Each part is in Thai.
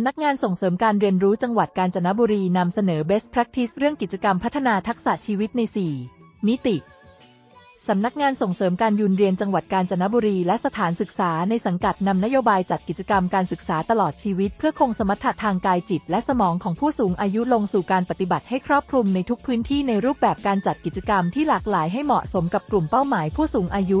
ำนักงานส่งเสริมการเรียนรู้จังหวัดกาญจนบุรีนำเสนอ Best Practice เรื่องกิจกรรมพัฒนาทักษะชีวิตใน 4 มิติสำนักงานส่งเสริมการยุนเรียนจังหวัดกาญจนบุรีและสถานศึกษาในสังกัดนำนโยบายจัดกิจกรรมการศึกษาตลอดชีวิต เพื่อคงสมรรถะทางกายจิต และสมองของผู้สูงอายุลงสู่การปฏิบัติให้ครอบคลุมในทุกพื้นที่ในรูปแบบการจัดกิจกรรมที่หลากหลายให้เหมาะสมกับกลุ่มเป้าหมายผู้สูงอายุ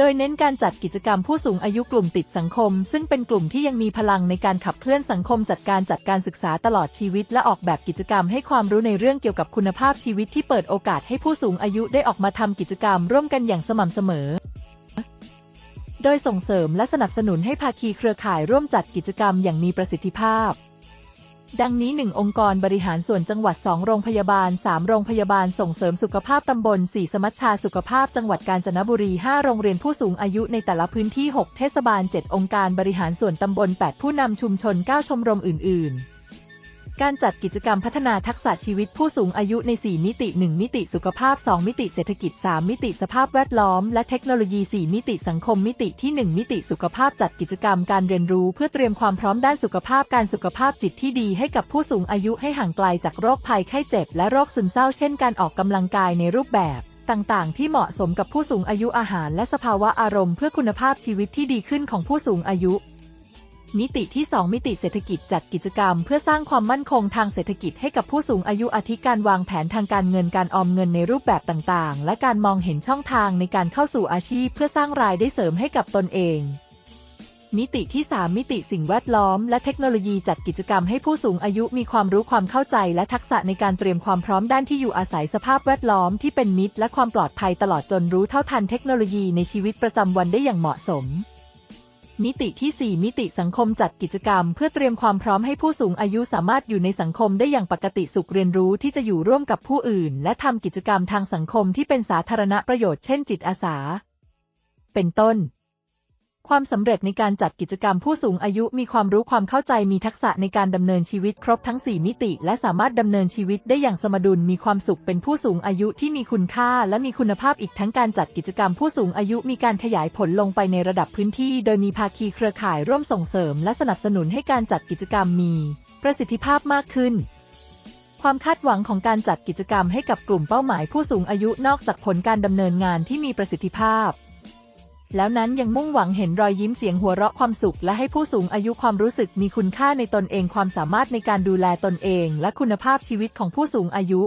โดยเน้นการจัดกิจกรรมผู้สูงอายุกลุ่มติดสังคม ซึ่งเป็นกลุ่มที่ยังมีพลังในการขับเคลื่อนสังคมจัดการจัดการศึกษาตลอดชีวิต และออกแบบกิจกรรมให้ความรู้ในเรื่องเกี่ยวกับคุณภาพชีวิตที่เปิดโอกาสให้ผู้สูงอายุได้ออกมาทำกิจกรรมร่วมกันอย่างสม่ำเสมอ โดยส่งเสริมและสนับสนุนให้ภาคีเครือข่ายร่วมจัดกิจกรรมอย่างมีประสิทธิภาพ ดังนี้ 1 องค์กรบริหารส่วนจังหวัด 2 โรงพยาบาล 3 โรงพยาบาลส่งเสริมสุขภาพตำบล 4 สมัชชาสุขภาพจังหวัดกาญจนบุรี 5 โรงเรียนผู้สูงอายุในแต่ละพื้นที่ 6 เทศบาล 7 องค์การบริหารส่วนตำบล 8 ผู้นำชุมชน 9 ชมรมอื่น ๆ การจัดกิจกรรมพัฒนาทักษะชีวิตผู้สูงอายุใน 4 มิติ 1 มิติสุขภาพ 2 มิติเศรษฐกิจ 3 มิติสภาพแวดล้อม และเทคโนโลยี 4 มิติสังคมมิติที่ 1 มิติสุขภาพจัดกิจกรรมการเรียนรู้เพื่อเตรียมความพร้อมด้านสุขภาพการสุขภาพจิตที่ดีให้กับผู้สูงอายุให้ห่างไกลจากโรคภัยไข้เจ็บ และโรคซึมเศร้าเช่นการออกกำลังกายในรูปแบบต่างๆ ที่เหมาะสมกับผู้สูงอายุอาหาร และสภาวะอารมณ์เพื่อคุณภาพชีวิตที่ดีขึ้นของผู้สูงอายุ มิติที่ 2 มิติเศรษฐกิจจัดกิจกรรม เพื่อสร้างความมั่นคงทางเศรษฐกิจให้กับผู้สูงอายุอาทิการวางแผนทางการเงินการออมเงินในรูปแบบต่างๆ และการมองเห็นช่องทางในการเข้าสู่อาชีพ เพื่อสร้างรายได้เสริมให้กับตนเอง มิติที่ 3 มิติสิ่งแวดล้อม และเทคโนโลยีจัดกิจกรรมให้ผู้สูงอายุมีความรู้ความเข้าใจ และทักษะในการเตรียมความพร้อมด้านที่อยู่อาศัยสภาพแวดล้อมที่เป็นมิตร และความปลอดภัยตลอดจนรู้เท่าทันเทคโนโลยีในชีวิตประจำวันได้อย่างเหมาะสม มิติที่ 4 มิติสังคมจัดกิจกรรม เพื่อเตรียมความพร้อมให้ผู้สูงอายุสามารถอยู่ในสังคมได้อย่างปกติสุขเรียนรู้ที่จะอยู่ร่วมกับผู้อื่น และทำกิจกรรมทางสังคมที่เป็นสาธารณประโยชน์เช่นจิตอาสา เป็นต้น ความสำเร็จในการจัดกิจกรรมผู้สูงอายุมีความรู้ความเข้าใจมีทักษะในการดำเนินชีวิตครบทั้ง 4 มิติ และสามารถดำเนินชีวิตได้อย่างสมดุลมีความสุขเป็นผู้สูงอายุที่มีคุณค่า และมีคุณภาพอีกทั้งการจัดกิจกรรมผู้สูงอายุมีการขยายผลลงไปในระดับพื้นที่ โดยมีภาคีเครือข่ายร่วมส่งเสริม และสนับสนุนให้การจัดกิจกรรมมี ประสิทธิภาพมากขึ้นความคาดหวังของการจัดกิจกรรมให้กับกลุ่มเป้าหมายผู้สูงอายุนอกจากผลการดำเนินงานที่มีประสิทธิภาพ แล้วนั้นยังมุ่งหวังเห็นรอยยิ้มเสียงหัวเราะความสุข และให้ผู้สูงอายุความรู้สึกมีคุณค่าในตนเองความสามารถในการดูแลตนเอง และคุณภาพชีวิตของผู้สูงอายุ